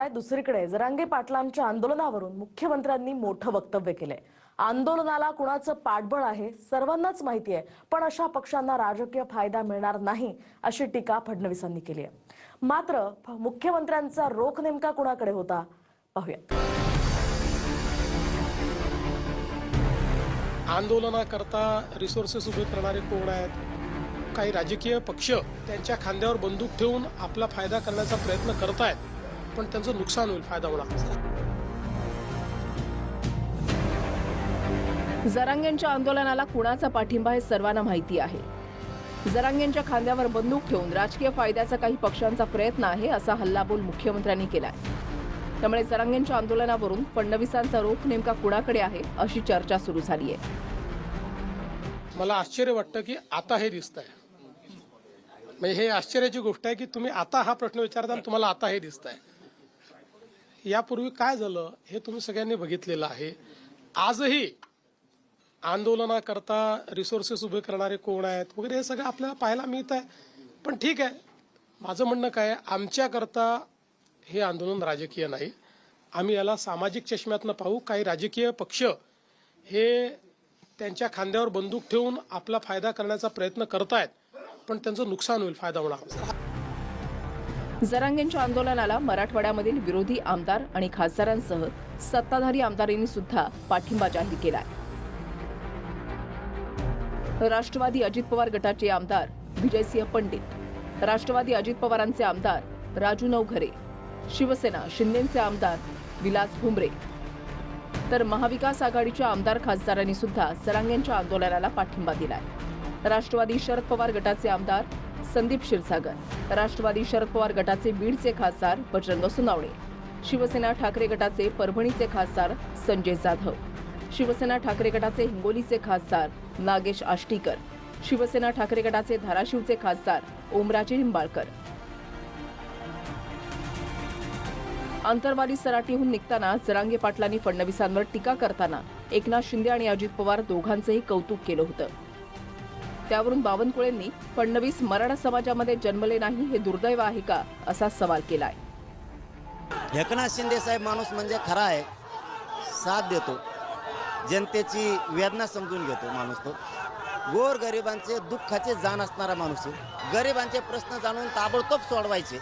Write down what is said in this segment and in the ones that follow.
काय दुसरीकडे जरांगे पाटलांच्या आंदोलनावरून मुख्यमंत्र्यांनी मोठं वक्तव्य केलंय. आंदोलनाला कुणाचं पाठबळ आहे सर्वांनाच माहिती आहे पण अशा पक्षांना राजकीय फायदा मिळणार नाही अशी टीका फडणवीसांनी केली आहे. मात्र मुख्यमंत्र्यांचा रोख नेमका कुणाकडे होता पाहूयात. आंदोलनाकरता रिसोर्सेस उभे करणारे कोण आहेत? काही राजकीय पक्ष त्यांच्या खांद्यावर बंदूक ठेवून आपला फायदा करण्याचा प्रयत्न करतायत. पण त्यांचं नुकसान होईल फायदा होणार. जरांगेंच्या आंदोलनाला कुणाचा पाठिंबा हे सर्वांना माहिती आहे. जरांगेंच्या खांद्यावर बंदूक ठेवून राजकीय फायद्याचा काही पक्षांचा प्रयत्न आहे असा हल्लाबोल मुख्यमंत्र्यांनी केलाय. त्यामुळे जरांगेंच्या आंदोलनावरून फडणवीसांचा रोख नेमका कुणाकडे आहे अशी चर्चा सुरू झाली आहे मला आश्चर्य वाटतं की आता हे दिसत आहे म्हणजे हे आश्चर्याची गोष्ट आहे की तुम्ही आता हा प्रश्न विचारता आणि तुम्हाला आता हे दिसत आहे यापूर्वी काय झालं हे तुम्ही सगळ्यांनी बघितलेलं आहे. आजही आंदोलनाकरता रिसोर्सेस उभे करणारे कोण आहेत वगैरे हे सगळं आपल्याला पाहायला मिळत आहे. पण ठीक आहे. माझं म्हणणं काय आमच्याकरता हे आंदोलन राजकीय नाही. आम्ही याला सामाजिक चष्म्यातनं पाहू काही राजकीय पक्ष हे त्यांच्या खांद्यावर बंदूक ठेवून आपला फायदा करण्याचा प्रयत्न करतायत पण त्यांचं नुकसान होईल फायदा होणार. जरांगेंच्या आंदोलनाला मराठवाड्यामधील विरोधी आमदार आणि खासदारांसह सत्ताधारी आमदारांनी सुद्धा पाठिंबा जाहीर केलाय. राष्ट्रवादी अजित पवार गटाचे आमदार विजयसिंह पंडित राष्ट्रवादी अजित पवारांचे आमदार राजू नवघरे शिवसेना शिंदेचे आमदार विलास भुमरे. तर महाविकास आघाडीच्या आमदार खासदारांनी सुद्धा जरांगेंच्या आंदोलनाला पाठिंबा दिलाय. राष्ट्रवादी शरद पवार गटाचे आमदार संदीप क्षीरसागर राष्ट्रवादी शरद पवार गटाचे बीडचे खासदार बजरंग सुनावणे शिवसेना ठाकरे गटाचे परभणीचे खासदार संजय जाधव शिवसेना ठाकरे गटाचे हिंगोलीचे खासदार नागेश आष्टीकर शिवसेना ठाकरे गटाचे धाराशिवचे खासदार ओमराजे निंबाळकर आंतरवादी सराटीहून निघताना जरांगे पाटलांनी फडणवीसांवर टीका करताना एकनाथ शिंदे आणि अजित पवार दोघांचंही कौतुक केलं होतं. त्यावरून बावनकुळेंनी फडणवीस मराठा समाजामध्ये जन्मले नाही हे दुर्दैव आहे का असा सवाल केलाय. एकनाथ शिंदे साहेब माणूस म्हणजे खरा आहे. साथ देतो. जनतेची वेदना समजून घेतो माणूस तो. गोर गरिबांचे दुःखाचे जाण असणारा माणूस आहे. गरिबांचे प्रश्न जाणून ताबडतोब सोडवायचे.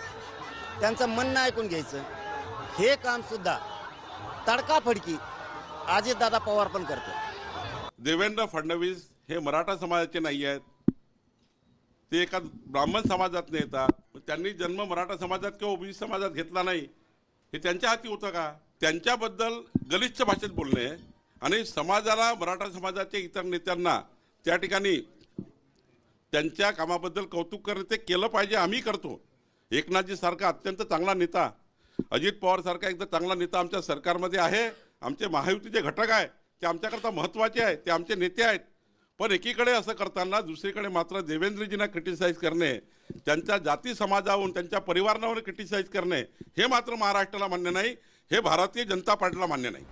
त्यांचं म्हणणं ऐकून घ्यायचं. हे काम सुद्धा तडकाफडकी अजितदादा पवार पण करतो देवेंद्र फडणवीस हे मराठा समाजाचे नाही आहेत. ते एका ब्राह्मण समाजात येतात. त्यांनी जन्म मराठा समाजात किंवा ओबीसी समाजात घेतला नाही हे त्यांच्या हाती होतं का? त्यांच्याबद्दल गलिच्छ भाषेत बोलणे आणि समाजाला मराठा समाजाच्या इतर नेत्यांना त्या ठिकाणी त्यांच्या कामाबद्दल कौतुक करणे ते केलं पाहिजे आम्ही करतो. एकनाथजी सारखा अत्यंत चांगला नेता. अजित पवार सारखा एकदा चांगला नेता आमच्या सरकारमध्ये आहे. आमचे महायुतीचे घटक आहे. ते आमच्याकरता महत्त्वाचे आहे. ते आमचे नेते आहेत. पण एकीकडे असं करताना दुसरीकडे मात्र देवेंद्रजींना क्रिटिसाईज करणे त्यांच्या जाती समाजावरून त्यांच्या परिवारावर क्रिटिसाईज करणे हे मात्र महाराष्ट्राला मान्य नाही हे भारतीय जनता पार्टीला मान्य नाही.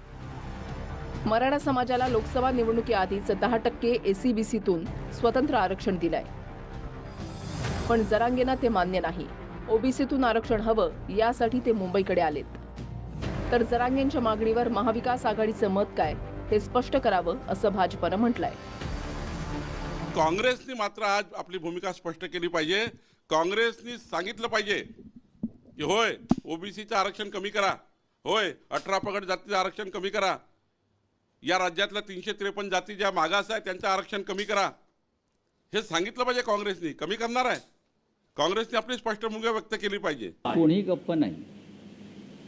मराठा समाजाला लोकसभा निवडणुकीआधीच दहा टक्के एसीबीसीतून स्वतंत्र आरक्षण दिलंय. पण जरांगेंना ते मान्य नाही. ओबीसीतून आरक्षण हवं यासाठी ते मुंबईकडे आलेत. तर जरांगेंच्या मागणीवर महाविकास आघाडीचं मत काय हे स्पष्ट करावं असं भाजपनं म्हटलंय. काँग्रेसनी मात्र आज आपली भूमिका स्पष्ट केली पाहिजे. काँग्रेसनी सांगितलं पाहिजे की होय ओबीसीचं आरक्षण कमी करा. होय अठरा पगड जातीचं आरक्षण कमी करा. या राज्यातल्या तीनशे त्रेपन्न जाती ज्या मागास आहे त्यांचं आरक्षण कमी करा. हे सांगितलं पाहिजे काँग्रेसनी. कमी करणार आहे. काँग्रेसने आपली स्पष्ट भूमिका व्यक्त केली पाहिजे. कोणीही गप्प नाही.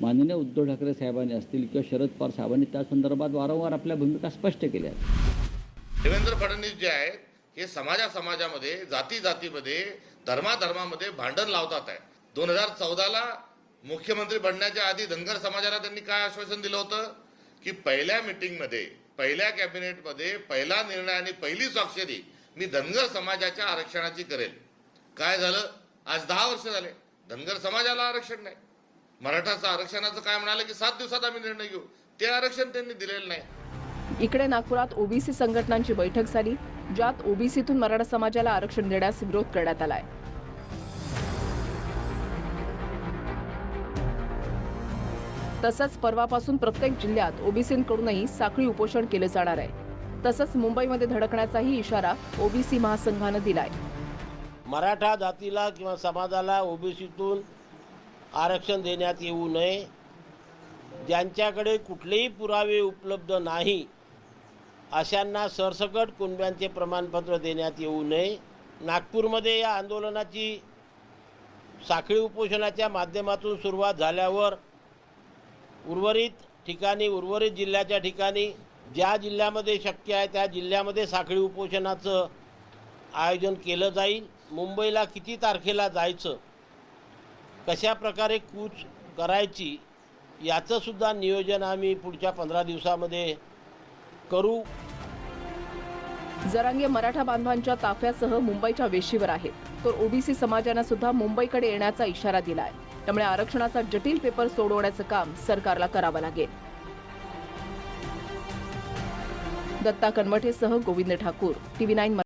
माननीय उद्धव ठाकरे साहेबांनी असतील किंवा शरद पवार साहेबांनी त्या संदर्भात वारंवार आपल्या भूमिका स्पष्ट केल्या आहेत. देवेंद्र फडणवीस जे आहेत हे समाजा समाजामध्ये जाती जातीमध्ये धर्माधर्मामध्ये भांडण लावतात आहे. दोन हजार चौदाला मुख्यमंत्री बनण्याच्या आधी धनगर समाजाला त्यांनी काय आश्वासन दिलं होतं? की पहिल्या मिटिंगमध्ये पहिल्या कॅबिनेटमध्ये पहिला निर्णय आणि पहिली स्वाक्षरी मी धनगर समाजाच्या आरक्षणाची करेल. काय झालं? आज दहा वर्ष झाले. धनगर समाजाला आरक्षण नाही. मराठाचं आरक्षणाचं काय म्हणाले की सात दिवसात आम्ही निर्णय घेऊ? ते आरक्षण त्यांनी दिलेलं नाही. इकडे नागपुरात ओबीसी संघटनांची बैठक झाली. ज्यात ओबीसीतून मराठा समाजाला आरक्षण देण्यास विरोध करण्यात आलाय. तसंच परवापासून प्रत्येक जिल्ह्यात ओबीसींकडूनही साखळी उपोषण केलं जाणार आहे. तसंच मुंबईमध्ये धडकण्याचाही इशारा ओबीसी महासंघानं दिलाय. मराठा जातीला किंवा समाजाला ओबीसीतून आरक्षण देण्यात येऊ नये. ज्यांच्याकडे कुठलेही पुरावे उपलब्ध नाही अशांना सरसकट कुणब्यांचे प्रमाणपत्र देण्यात येऊ नये. नागपूरमध्ये या आंदोलनाची साखळी उपोषणाच्या माध्यमातून सुरुवात झाल्यावर उर्वरित ठिकाणी उर्वरित जिल्ह्याच्या ठिकाणी ज्या जिल्ह्यामध्ये शक्य आहे त्या जिल्ह्यामध्ये साखळी उपोषणाचं आयोजन केलं जाईल. मुंबईला किती तारखेला जायचं कशा प्रकारे कूच करायची याचंसुद्धा नियोजन आम्ही पुढच्या पंधरा दिवसामध्ये करू. जरांगे मराठा बांधवांच्या ताफ्यासह मुंबईच्या वेशीवर आहेत. तर ओबीसी समाजानं सुद्धा मुंबईकडे येण्याचा इशारा दिलाय. त्यामुळे आरक्षणाचा जटिल पेपर सोडवण्याचं काम सरकारला करावं लागेल. दत्ता कनवटेसह गोविंद ठाकूर टीव्ही नाईन